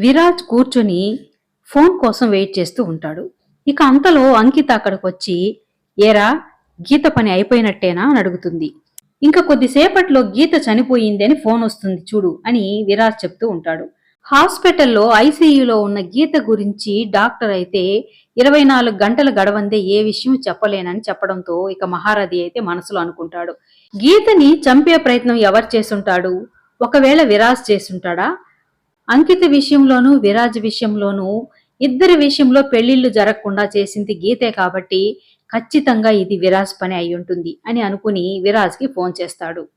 విరాజ్ కూర్చొని ఫోన్ కోసం వెయిట్ చేస్తూ ఉంటాడు. ఇక అంతలో అంకిత అక్కడికి వచ్చి ఏరా గీత పని అయిపోయినట్టేనా? అని అడుగుతుంది. ఇంకా కొద్దిసేపట్లో గీత చనిపోయింది అని ఫోన్ వస్తుంది చూడు అని విరాజ్ చెప్తూ ఉంటాడు. హాస్పిటల్లో ఐసీయూలో ఉన్న గీత గురించి డాక్టర్ అయితే ఇరవై నాలుగు గంటలు గడవందే ఏ విషయం చెప్పలేనని చెప్పడంతో ఇక మహారథి అయితే మనసులో అనుకుంటాడు. గీతని చంపే ప్రయత్నం ఎవరు చేసుంటాడు ఒకవేళ విరాజ్ చేసుంటాడా అంకిత విషయంలోనూ విరాజ్ విషయంలోనూ ఇద్దరి విషయంలో పెళ్ళిళ్ళు జరగకుండా చేసింది గీతే కాబట్టి ఖచ్చితంగా ఇది విరాజ్ పని అయి ఉంటుంది అని అనుకుని విరాజ్కి ఫోన్ చేస్తాడు.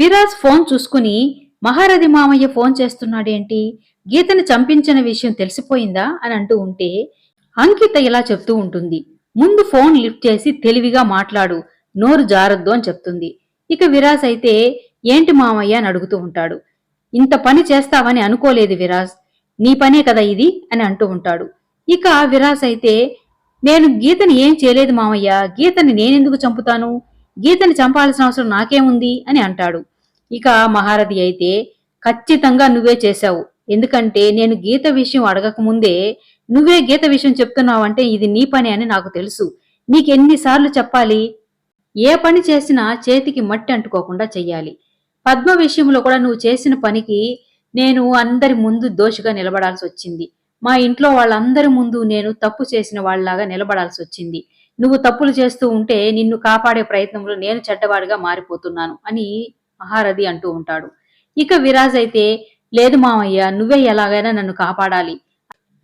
విరాజ్ ఫోన్ చూసుకుని మహారథి మామయ్య ఫోన్ చేస్తున్నాడేంటి? గీతను చంపించిన విషయం తెలిసిపోయిందా? అని అంటూ ఉంటే అంకిత ఇలా చెప్తూ ఉంటుంది. ముందు ఫోన్ లిఫ్ట్ చేసి తెలివిగా మాట్లాడు నోరు జారద్దు అని చెప్తుంది. ఇక విరాజ్ అయితే ఏంటి మామయ్య? అని అడుగుతూ ఉంటాడు. ఇంత పని చేస్తావని అనుకోలేదు విరాజ్. నీ పనే కదా ఇది? అని అంటూ ఉంటాడు. ఇక విరాజ్ అయితే నేను గీతని ఏం చేయలేదు మామయ్య. గీతని నేనెందుకు చంపుతాను? గీతని చంపాల్సిన అవసరం నాకేముంది? అని అంటాడు. ఇక మహారథి అయితే ఖచ్చితంగా నువ్వే చేశావు. ఎందుకంటే నేను గీత విషయం అడగకముందే నువ్వే గీత విషయం చెప్తున్నావంటే ఇది నీ పని అని నాకు తెలుసు. నీకెన్నిసార్లు చెప్పాలి? ఏ పని చేసినా చేతికి మట్టి అంటుకోకుండా చెయ్యాలి. పద్మ విషయంలో కూడా నువ్వు చేసిన పనికి నేను అందరి ముందు దోషిగా నిలబడాల్సి వచ్చింది. మా ఇంట్లో వాళ్ళందరి ముందు నేను తప్పు చేసిన వాళ్ళలాగా నిలబడాల్సి వచ్చింది. నువ్వు తప్పులు చేస్తూ ఉంటే నిన్ను కాపాడే ప్రయత్నంలో నేను చెడ్డవాడిగా మారిపోతున్నాను అని మహారథి అంటూ ఉంటాడు. ఇక విరాజ్ అయితే లేదు మామయ్య నువ్వే ఎలాగైనా నన్ను కాపాడాలి.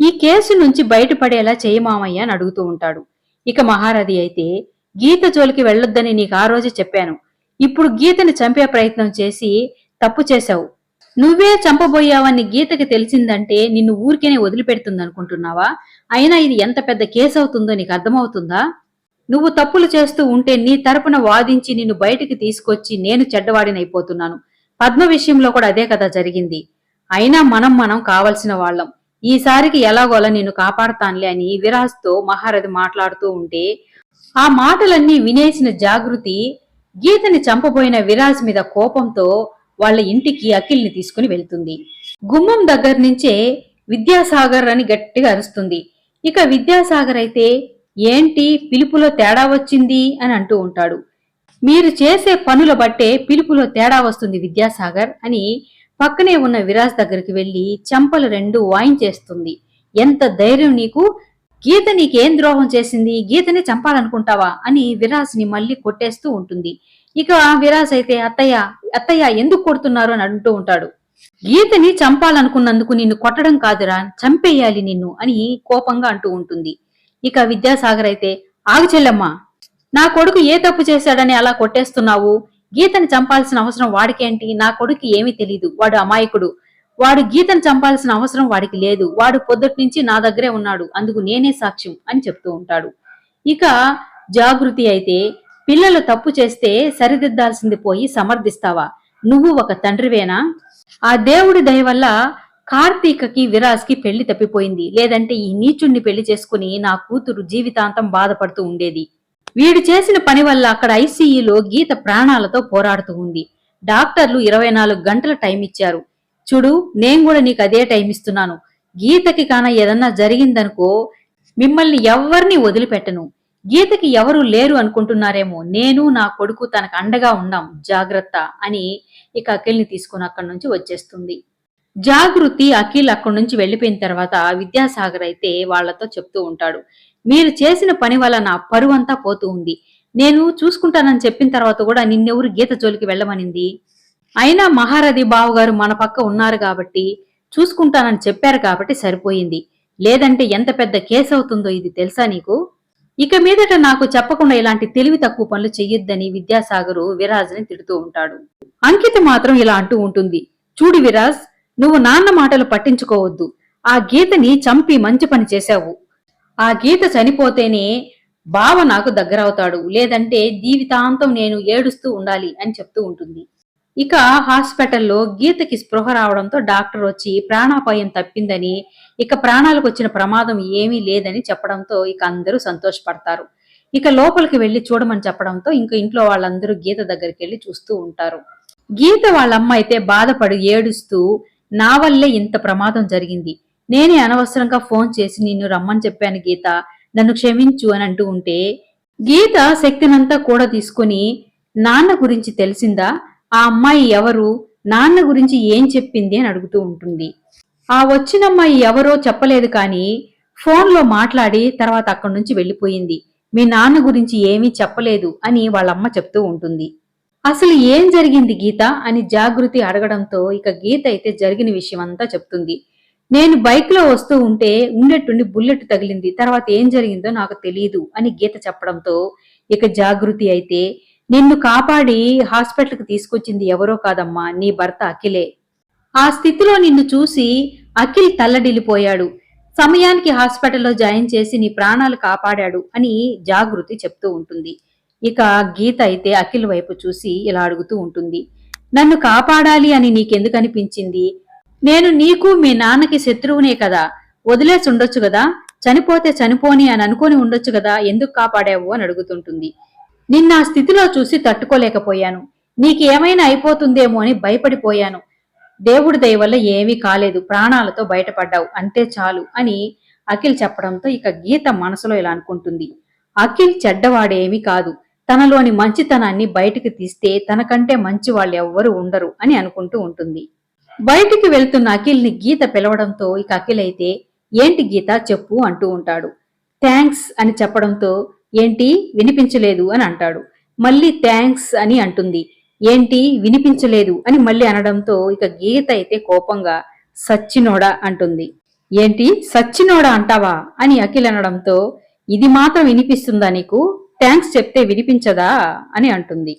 ఈ కేసు నుంచి బయటపడేలా చేయి మామయ్య అని అడుగుతూ ఉంటాడు. ఇక మహారథి అయితే గీత జోలికి వెళ్ళొద్దని నీకు ఆ రోజే చెప్పాను. ఇప్పుడు గీతని చంపే ప్రయత్నం చేసి తప్పు చేశావు. నువ్వే చంపబోయావని గీతకి తెలిసిందంటే నిన్ను ఊరికేనే వదిలిపెడుతుందనుకుంటున్నావా? అయినా ఇది ఎంత పెద్ద కేసు అవుతుందో నీకు అర్థమవుతుందా? నువ్వు తప్పులు చేస్తూ ఉంటే నీ తరపున వాదించి నిన్ను బయటికి తీసుకొచ్చి నేను చెడ్డవాడినైపోతున్నాను. పద్మ విషయంలో కూడా అదే కదా జరిగింది. అయినా మనం మనం కావలసిన వాళ్ళం. ఈసారికి ఎలాగోలా నిన్ను కాపాడతానులే అని విరాజ్తో మహారథి మాట్లాడుతూ ఉంటే ఆ మాటలన్నీ వినేసిన జాగృతి గీతని చంపబోయిన విరాజ్ మీద కోపంతో వాళ్ళ ఇంటికి అఖిల్ని తీసుకుని వెళ్తుంది. గుమ్మం దగ్గర నుంచే విద్యాసాగర్ అని గట్టిగా అరుస్తుంది. ఇక విద్యాసాగర్ అయితే ఏంటి పిలుపులో తేడా వచ్చింది? అని అంటూ ఉంటాడు. మీరు చేసే పనుల బట్టే పిలుపులో తేడా వస్తుంది విద్యాసాగర్ అని పక్కనే ఉన్న విరాజ్ దగ్గరికి వెళ్ళి చెంపలు రెండు వాయించేస్తుంది. ఎంత ధైర్యం నీకు గీత నీకేం ద్రోహం చేసింది? గీతని చంపాలనుకుంటావా? అని విరాజ్ని మళ్ళీ కొట్టేస్తూ ఉంటుంది. ఇక విరాజ్ అయితే అత్తయ్య అత్తయ్య ఎందుకు కొడుతున్నారు? అని అంటూ ఉంటాడు. గీతని చంపాలనుకున్నందుకు నిన్ను కొట్టడం కాదురా చంపేయాలి నిన్ను అని కోపంగా అంటూ ఉంటుంది. ఇక విద్యాసాగర్ అయితే ఆగు చెల్లెమ్మా నా కొడుకు ఏ తప్పు చేశాడని అలా కొట్టేస్తున్నావు? గీతని చంపాల్సిన అవసరం వాడికేంటి? నా కొడుకు ఏమీ తెలీదు వాడు అమాయకుడు. వాడు గీతను చంపాల్సిన అవసరం వాడికి లేదు. వాడు పొద్దుటి నుంచి నా దగ్గరే ఉన్నాడు. అందుకు నేనే సాక్ష్యం అని చెప్తూ ఉంటాడు. ఇక జాగృతి అయితే పిల్లలు తప్పు చేస్తే సరిదిద్దాల్సింది పోయి సమర్థిస్తావా? నువ్వు ఒక తండ్రివేనా? ఆ దేవుడి దయ వల్ల కార్తీకకి విరాజ్కి పెళ్ళి తప్పిపోయింది. లేదంటే ఈ నీచుణ్ణి పెళ్ళి చేసుకుని నా కూతురు జీవితాంతం బాధపడుతూ ఉండేది. వీడు చేసిన పని వల్ల అక్కడ ఐసీఈలో గీత ప్రాణాలతో పోరాడుతూ ఉంది. డాక్టర్లు ఇరవై నాలుగు గంటల టైం ఇచ్చారు. చూడు నేను కూడా నీకు అదే టైం ఇస్తున్నాను. గీతకి కాన ఏదన్నా జరిగిందనుకో మిమ్మల్ని ఎవరిని వదిలిపెట్టను. గీతకి ఎవరు లేరు అనుకుంటున్నారేమో నేను నా కొడుకు తనకు అండగా ఉన్నాం జాగ్రత్త అని ఇక అఖిల్ని తీసుకుని అక్కడి నుంచి వచ్చేస్తుంది. జాగృతి అఖిల్ అక్కడి నుంచి వెళ్ళిపోయిన తర్వాత విద్యాసాగర్ అయితే వాళ్ళతో చెప్తూ ఉంటాడు. మీరు చేసిన పని వల్ల నా పరువంతా పోతూ ఉంది. నేను చూసుకుంటానని చెప్పిన తర్వాత కూడా నిన్నెవరు గీత జోలికి వెళ్ళమనింది? అయినా మహారథి బావగారు మన పక్క ఉన్నారు కాబట్టి చూసుకుంటానని చెప్పారు కాబట్టి సరిపోయింది. లేదంటే ఎంత పెద్ద కేసు అవుతుందో ఇది తెలుసా నీకు? ఇక మీదట నాకు చెప్పకుండా ఇలాంటి తెలివి తక్కువ పనులు చెయ్యొద్దని విద్యాసాగరు విరాజ్ని తిడుతూ ఉంటాడు. అంకిత మాత్రం ఇలా అంటూ ఉంటుంది. చూడు విరాజ్ నువ్వు నాన్న మాటలు పట్టించుకోవద్దు. ఆ గీతని చంపి మంచి పని చేశావు. ఆ గీత చనిపోతేనే బావ నాకు దగ్గరవుతాడు. లేదంటే జీవితాంతం నేను ఏడుస్తూ ఉండాలి అని చెప్తూ ఉంటుంది. ఇక హాస్పిటల్లో గీతకి స్పృహ రావడంతో డాక్టర్ వచ్చి ప్రాణాపాయం తప్పిందని ఇక ప్రాణాలకు వచ్చిన ప్రమాదం ఏమీ లేదని చెప్పడంతో ఇక అందరూ సంతోషపడతారు. ఇక లోపలికి వెళ్ళి చూడమని చెప్పడంతో ఇంక ఇంట్లో వాళ్ళందరూ గీత దగ్గరికి వెళ్ళి చూస్తూ ఉంటారు. గీత వాళ్ళమ్మ అయితే బాధపడి ఏడుస్తూ నా వల్లే ఇంత ప్రమాదం జరిగింది. నేనే అనవసరంగా ఫోన్ చేసి నిన్ను రమ్మని చెప్పాను గీత. నన్ను క్షమించు అని అంటూ ఉంటే గీత శక్తినంతా కూడా తీసుకుని నాన్న గురించి తెలిసిందా? ఆ అమ్మాయి ఎవరు? నాన్న గురించి ఏం చెప్పింది అని అడుగుతూ ఉంటుంది. ఆ వచ్చిన అమ్మాయి ఎవరో చెప్పలేదు కానీ ఫోన్లో మాట్లాడి తర్వాత అక్కడి నుంచి వెళ్ళిపోయింది. మీ నాన్న గురించి ఏమీ చెప్పలేదు అని వాళ్ళమ్మ చెప్తూ ఉంటుంది. అసలు ఏం జరిగింది గీత అని జాగృతి అడగడంతో ఇక గీత అయితే జరిగిన విషయం అంతా చెప్తుంది. నేను బైక్లో వస్తూ ఉంటే ఉండేట్టుండి బుల్లెట్ తగిలింది. తర్వాత ఏం జరిగిందో నాకు తెలియదు అని గీత చెప్పడంతో ఇక జాగృతి అయితే నిన్ను కాపాడి హాస్పిటల్కి తీసుకొచ్చింది ఎవరో కాదమ్మా నీ భర్త అఖిలే. ఆ స్థితిలో నిన్ను చూసి అఖిల్ తల్లడిల్లిపోయాడు. సమయానికి హాస్పిటల్లో జాయిన్ చేసి నీ ప్రాణాలు కాపాడాడు అని జాగృతి చెప్తూ ఉంటుంది. ఇక గీత అయితే అఖిల్ వైపు చూసి ఇలా అడుగుతూ ఉంటుంది. నన్ను కాపాడాలి అని నీకెందుకు అనిపించింది నేను నీకు మీ నాన్నకి శత్రువునే కదా. వదిలేసి ఉండొచ్చు కదా. చనిపోతే చనిపోని అని అనుకొని ఉండొచ్చు కదా. ఎందుకు కాపాడావు అని అడుగుతుంటుంది. నిన్న ఆ స్థితిలో చూసి తట్టుకోలేకపోయాను. నీకేమైనా అయిపోతుందేమో అని భయపడిపోయాను. దేవుడి దయ వల్ల ఏమీ కాలేదు. ప్రాణాలతో బయటపడ్డావు. అంతే చాలు అని అఖిల్ చెప్పడంతో ఇక గీత మనసులో ఇలా అనుకుంటుంది. అఖిల్ చెడ్డవాడేమీ కాదు. తనలోని మంచితనాన్ని బయటికి తీస్తే తనకంటే మంచి వాళ్ళు ఎవ్వరూ ఉండరు అని అనుకుంటూ ఉంటుంది. బయటికి వెళ్తున్న అఖిల్ని గీత పిలవడంతో ఇక అఖిల్ అయితే ఏంటి గీత? చెప్పు అంటూ ఉంటాడు. థ్యాంక్స్ అని చెప్పడంతో ఏంటి? వినిపించలేదు అని అంటాడు. మళ్ళీ థ్యాంక్స్ అని అంటుంది. ఏంటి? వినిపించలేదు అని మళ్ళీ అనడంతో ఇక గీత అయితే కోపంగా సచ్చినోడా అంటుంది. ఏంటి? సచ్చినోడా అంటావా? అని అఖిల్ అనడంతో ఇది మాత్రం వినిపిస్తుందా నీకు? థ్యాంక్స్ చెప్తే వినిపించదా? అని అంటుంది.